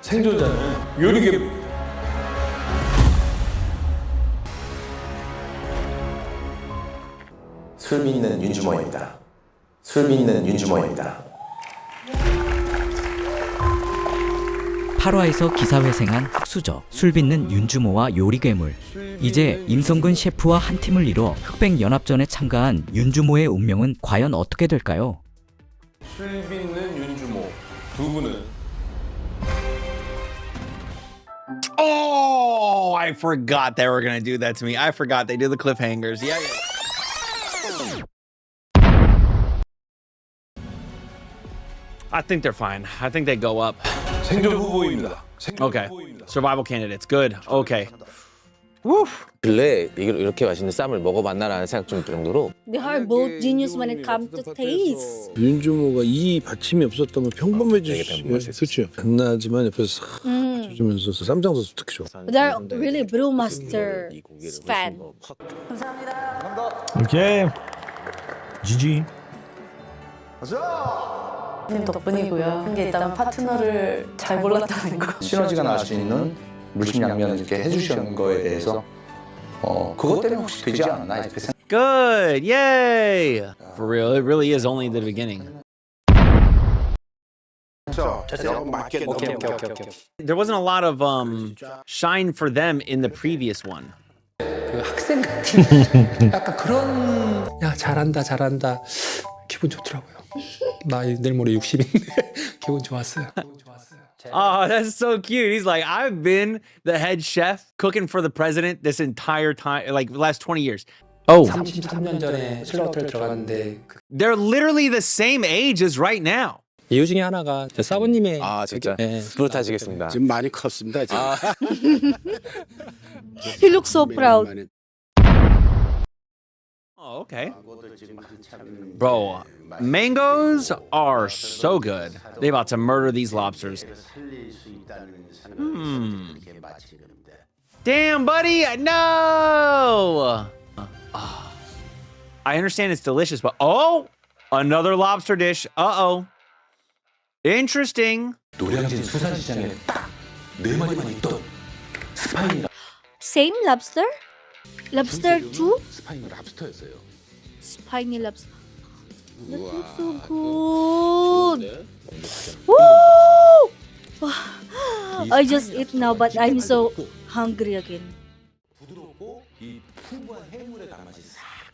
생존자는 요리계 술 믿는 윤주모입니다. 술 믿는 윤주모입니다. 8화에서 기사회생한 흑수저, 술 빚는 윤주모와 요리괴물. 이제 임성근 셰프와 한 팀을 이뤄 흑백연합전에 참가한 윤주모의 운명은 과연 어떻게 될까요? 술 빚는 윤주모 두 분은 Oh, I forgot they were going to do that to me. I forgot they do the cliffhangers. Yeah, yeah. I think they're fine. I think they go up. Okay. Survival candidates. Good. Okay. Woo. 근래 이렇게 맛있는 쌈을 먹어봤나라는 생각 좀 들 정도로 They are both genius when it comes to taste. 윤주모가 이 받침이 없었다면 되게 수 평범했을 수 그렇죠. 강나지만 옆에서 싹 Mm. 해주면서 쌈장 소스 특히 좋아. They're really brewmaster fan. 오케이. 지지. 팀 덕분이고요. 근데 일단 파트너를 잘 골랐다는 거. 시너지가 날 수 있는 물심양면을 이렇게 해주시는 거에 대해서 어, 그것 때문에 혹시 되지 않았나 이렇게 생각. Good. Yay. For real, it really is only the beginning. 오케이 오케이 오케이 오케이. There wasn't a lot of um shine for them in the previous one. 그 학생 같은 약간 그런 야 잘한다 잘한다 기분 좋더라고요. 나이 내일 모레 60인데 기분 좋았어요. 기분 좋았어요. Oh, that's so cute. He's like, I've been the head chef cooking for the president this entire time, like the last 20 years. Oh, 33년 전에 슬러트를 들어갔는데 그 they're literally the same age as right now. 이유 중에 하나가 저 사부님의 아 진짜 예. 뿌듯하시겠습니다. 지금 많이 컸습니다. 지금. 아, He looks so proud. 많이- Oh, okay. Bro, mangoes are so good. They about to murder these lobsters. Hmm. Damn, buddy, no. Ah. I understand it's delicious, but oh, another lobster dish. Uh oh. Interesting. 노량진 수산시장에 딱 네 마리만 있던 스파이니 Same lobster? Lobster too? 스파이는 랍스터 That looks so good. Woo! I just eat now, but I'm so hungry again.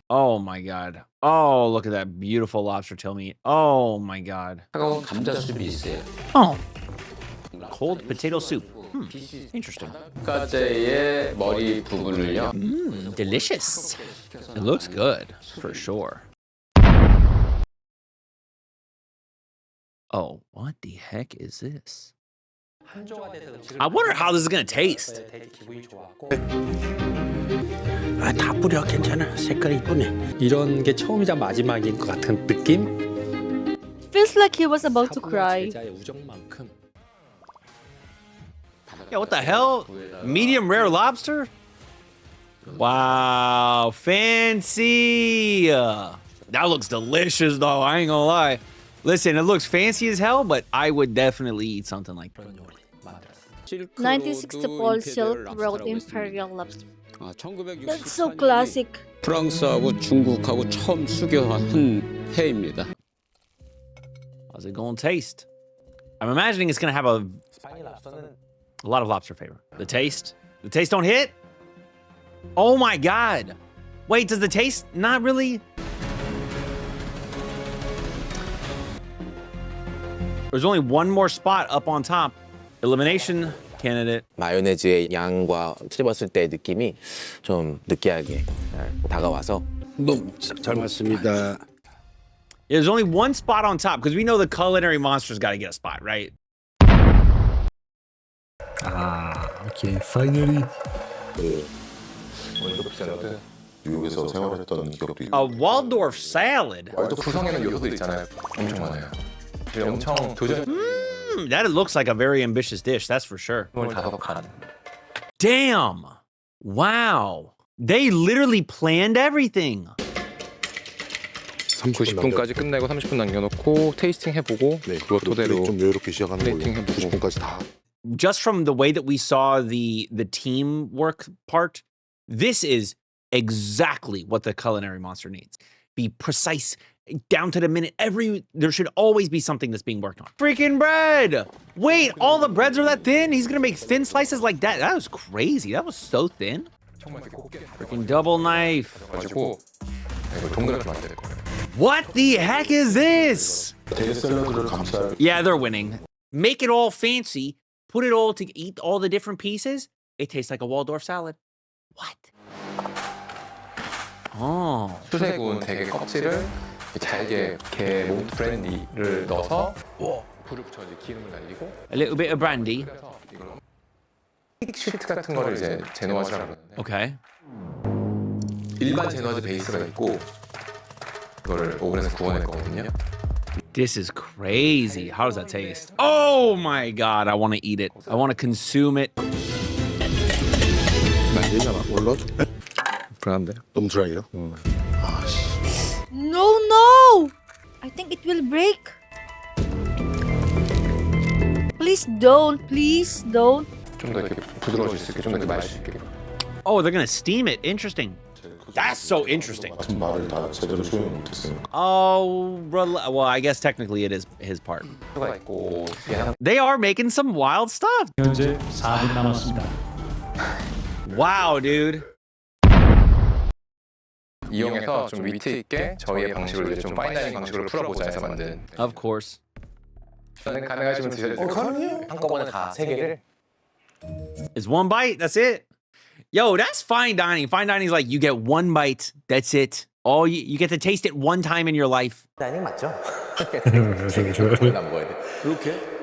Oh my god. Oh, look at that beautiful lobster tail meat. Oh my god. Oh. Cold potato soup. Hmm. Interesting. Mm, delicious. It looks good, for sure. Oh, what the heck is this? I wonder how this is gonna taste. 되게 기분이 좋았고 아, 다 뿌려 괜찮아. 색깔이 이쁘네. 이런 게 처음이자 마지막인 것 같은 느낌. Feels like he was about to 사부와 cry. 제자의 우정만큼 Yeah, what the hell? Medium rare lobster? Wow, fancy. That looks delicious, though. I ain't gonna lie. Listen, it looks fancy as hell, but I would definitely eat something like that. 1960 Paul Silk Road Imperial Lobster. 아, 1960 That's so classic. 프랑스하고 중국하고 처음 수교한 해입니다. How's it gonna taste? I'm imagining it's gonna have a, a lot of lobster flavor. The taste? The taste don't hit? Oh my god. Wait, does the taste not really? There's only one more spot up on top. Elimination candidate. 마요네즈의 양과 씹었을 때의 느낌이 좀 느끼하게 잘 다가와서 너무 잘 맞습니다. There's only one spot on top because we know the culinary monster's got to get a spot, right? 아, 오케이. 파이널리 뉴욕에서 생활했던 기억도 있고 A Waldorf salad. 또 구성에는 요소도 있잖아요. 엄청 많아요. 그래서 엄청 도전 Hmm, that looks like a very ambitious dish, that's for sure. 을 다섯 칸. Damn. Wow. They literally planned everything. 30분 90분까지 끝내고 30분 남겨놓고 테이스팅 해보고 네, 그거 토대로 좀 여유롭게 시작하는 걸로 플레이팅 해보고. 90분까지 다 just from the way that we saw the the teamwork part, this is exactly what the culinary monster needs. Be precise, down to the minute. Every there should always be something that's being worked on. Freaking bread! Wait, all the breads are that thin? He's gonna make thin slices like that? That was crazy. That was so thin. 정말 이렇게 곱게 Freaking double knife. 가지고 이걸 동그랗게 만들 거예요. What the heck is this? 대게 샐러드를 감쌀 Yeah, they're winning. Make it all fancy. Put it all to eat all the different pieces. It tastes like a Waldorf salad. What? Oh. 수세 구운 대게 껍질을 잘게 게몸 브랜디를 넣어서 불을 붙여 이제 기름을 날리고 A little bit of brandy. 킥 시트 같은 거를 이제 제노아즈라고 그러는데 Okay. 일반 제노아즈 베이스가 있고 그거를 오븐에서 구워낼 거거든요. This is crazy. How does that taste? Oh my god, I want to eat it. I want to consume it. 얘잖아 원래 불안한데? 너무 드라이요? No, no! I think it will break. Please don't. Please don't. Oh, they're gonna steam it. Interesting. That's so interesting. Oh, well, I guess technically it is his part. They are making some wild stuff. wow, dude. 이용해서 좀 위트 있게 저희의 방식으로 이제 좀 파인다이닝 방식으로 풀어보자 해서 만든 Of course. 저는 가능하시면 드셔도 돼요. 한꺼번에 다 세 개를 It's one bite. That's it. Yo, that's fine dining. Fine dining is like you get one bite. That's it. All you, you get to taste it one time in your life. 다이닝 맞죠? 나 먹어야 돼.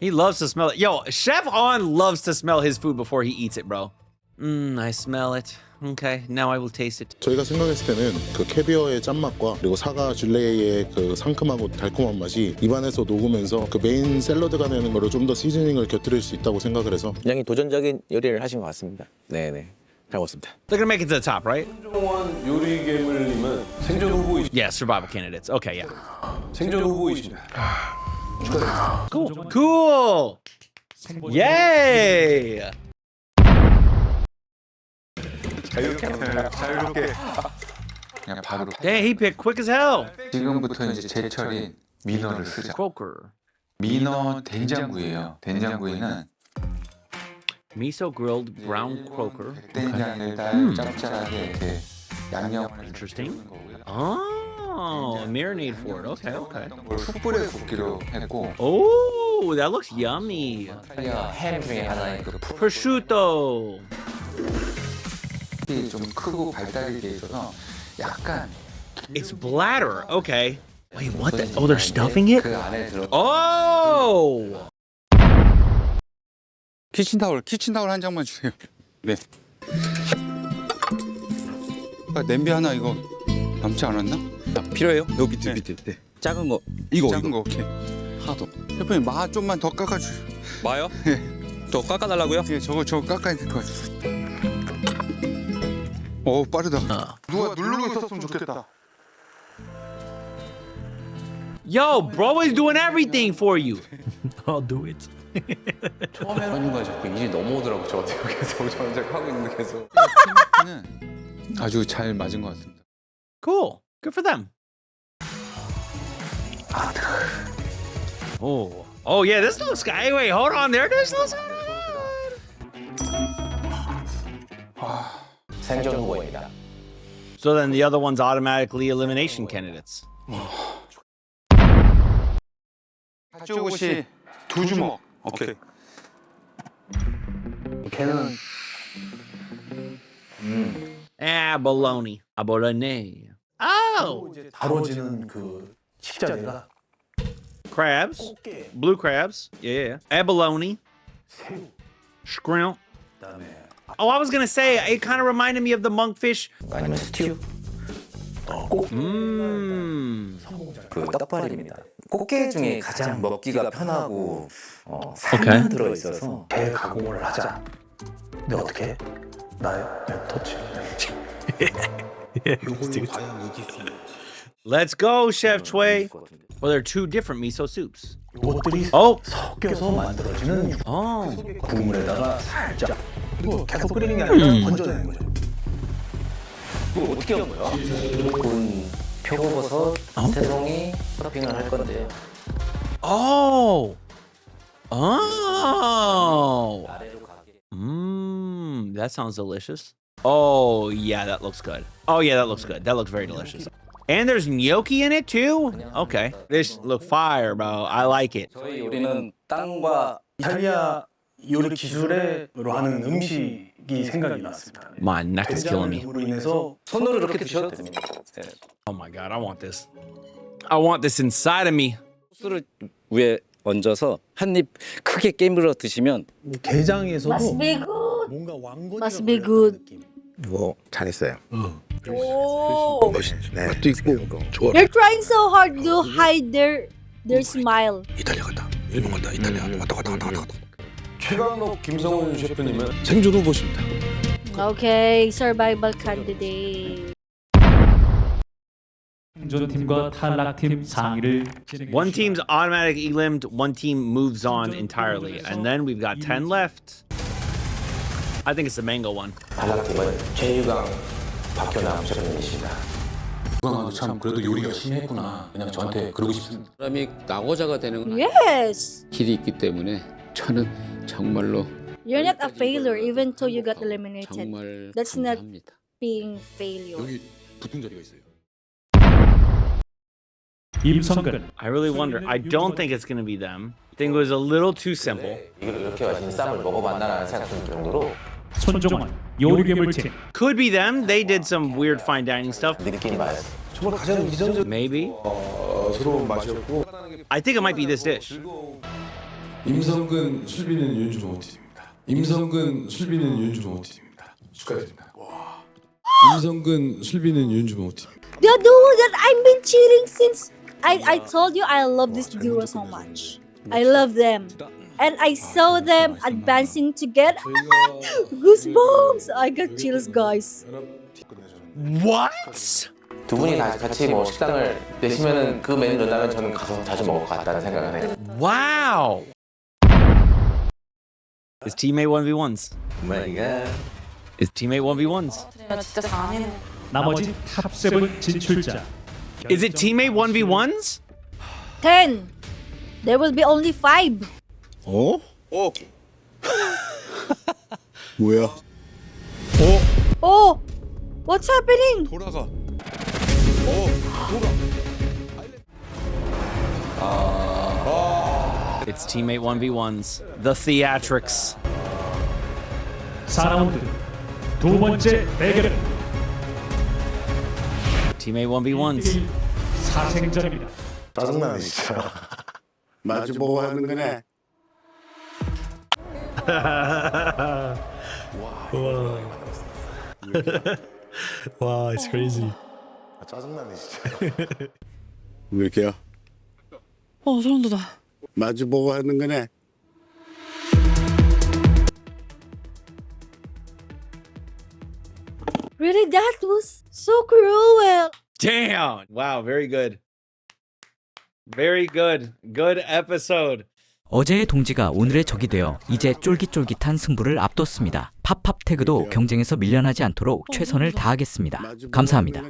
He loves to smell it. Yo, Chef On loves to smell his food before he eats it, bro. Mmm, I smell it. Okay, now I will taste it. 저희가 생각했을 때는 그 캐비어의 짠맛과 그리고 사과 줄레의 그 상큼하고 달콤한 맛이 입안에서 녹으면서 그 메인 샐러드가 되는 거를 좀더 시즈닝을 곁들일 수 있다고 생각을 해서 굉장히 도전적인 요리를 하신 것 같습니다. 네네. 잘 먹었습니다. They're gonna make it to the top, right? 정원 요리 괴물님은 생존 후보이시 Yeah, survival candidates. Okay, yeah. 생존 후보이십니다. Cool. Cool. Yay! 그냥 바로 Dang, he picked quick as hell. 지금부터 이제 제철인 민어를 쓰자. Croaker. 민어 된장구이예요. 된장구이는 Miso grilled brown croaker. 된장을 달 짭짤하게 이렇게 양념을 Interesting. 해서 거고요. Oh, marinade for it. Okay, okay. 뭘 숯불에 굽기로 했고 Oh, that looks yummy. 이탈리아 햄 중에 하나인 그 Prosciutto. 풀이 좀 크고 발달이 돼 있어서 약간 It's bladder. Okay. Wait, what? The? Oh, they're stuffing it? 그 안에 들어 Oh! 키친타올, 키친타올 한 장만 주세요. 네. 아, 냄비 하나 이거 남지 않았나? 필요해요? 여기 밑에 밑에. 네. 작은 거. 이거 작은 거 오케이. 하도. 대표님 마 좀만 더 깎아주세요. 마요? 저 깎아달라고요? 예, 저거 저거 깎아야 될 것 같아. 오 빠르다. 누가 누르고 있었으면 좋겠다. Yo, bro is doing everything for you. I'll do it. 처음에 하는 거에 자꾸 일이 넘어오더라고 저 계속 저 혼자 하고 있는데 계속 는 아주 잘 맞은 것 같습니다. Cool. Good for them. Oh. Oh yeah, this looks good. Hey, wait, hold on there. This looks 생존 후보입니다. So then the other one's automatically elimination candidates. 팥죽옷이 두 주먹. 오케이. 걔는 Ah, bologna. A bolognese. Oh! 다뤄지는 그 식자재가 Crabs. Blue crabs. Yeah. Abalone. Shrimp. Oh, I was gonna say it kind of reminded me of the monkfish. 아니면 스튜. Mmm. 그 떡발입니다. 꽃게 중에 가장 먹기가 편하고 어, 살만 들어 있어서 대가공을 하자. 근데 어떻게? 나의 내 터치. 요걸로 과연 이길 수 있는 Let's go, Chef Choi. Well, they're two different miso soups. 이것들이 Oh, 섞여서 만들어지는 육- oh. 국물에다가 살짝 그리고 계속 끓이는 게 아니라 건져내는 거죠. 이거 어떻게 한 거야? 군 표고버섯 태동이 토핑을 할 건데요. Oh. Oh. 아래로 가게. Mmm, that sounds delicious. Oh, yeah, that looks good. Oh, yeah, that looks good. That looks very delicious. And there's gnocchi in it too? Okay. This look fire, bro. I like it. 저희 요리는 땅과 이탈리아 요리 기술로 하는 음식이 생각이 났습니다. My neck is killing me. 된장으로 인해서 손으로 이렇게 드셔도 됩니다. 네. Oh my god, I want this. I want this inside of me. 소스를 위에 얹어서 한 입 크게 깨물어 드시면 게장에서도 Must be good. 뭔가 be good. 느낌. 이거 잘했어요. Oh. 네. 맛도 있고 좋아. They're trying so hard to hide their their smile. 이탈리아 간다. 일본 간다. 이탈리아 왔다 갔다 왔다 갔다. 최강록 김성훈 셰프님은 생존 후보십니다. Okay, survival candidate. 생존팀과 탈락팀 상의를 진행해 One 주시기 team's automatic elimed, one team moves on entirely. And then we've got 10 left. I think it's the mango one. 발락팀은 최유강 박현남 셰프님이십니다. 건강도 참 그래도 요리 열심히 했구나. 그냥 저한테 그러고 싶습니다. 사람이 낙오자가 되는 Yes. 길이 있기 때문에 저는 정말로 You're not a failure even though you got eliminated. 정말 That's not 감사합니다. being failure. 여기 붙은 자리가 있어요. 임성근 I really wonder. I don't think it's going to be them. I think it was a little too simple. 이렇게 맛있는 쌈을 먹어봤나라는 생각 들 정도로 손종원 요리괴물팀 Could be them. They did some weird fine dining stuff. 느낌 맛. 정말 가장 이전적 Maybe. 새로운 맛이었고 I think it might be this dish. 임성근 술비는 윤주모 팀입니다. 임성근 술비는 윤주모 팀입니다. 축하드립니다. 임성근 술비는 윤주모 팀. The duo that I've been cheating since I, I told you I love this duo so much. I love them. And I saw them advancing together. Goosebumps! I got chills, guys. What? 두 분이 다 같이 뭐 식당을 내시면은 그 메뉴 넣는다면 저는 가서 자주 먹을 것 같다는 생각을 해요. Wow. It's teammate 1v1s. It's teammate 1v1s. 진짜 잘하네. 나머지 탑7 진출자 Is it teammate 1v1s? Ten. There will be only five. 어? 어? 뭐야? Oh! What's happening? 돌아가. It's teammate 1v1s. The theatrics. 4라운드 두 번째 대결은 Teammate 1v1s. 사생전입니다. 짜증나네 진짜. 마주보고 하는 거네. 와, it's crazy. 아, 짜증나네 진짜. 왜 이렇게요? 어 소름 돋아. 마주보고 하는 거네. Really? That was so cruel. Damn. Wow, very good. Very good. Good episode. 어제의 동지가 오늘의 적이 되어 이제 쫄깃쫄깃한 승부를 앞뒀습니다. 팝팝 태그도 경쟁에서 밀려나지 않도록 최선을 다하겠습니다. 감사합니다.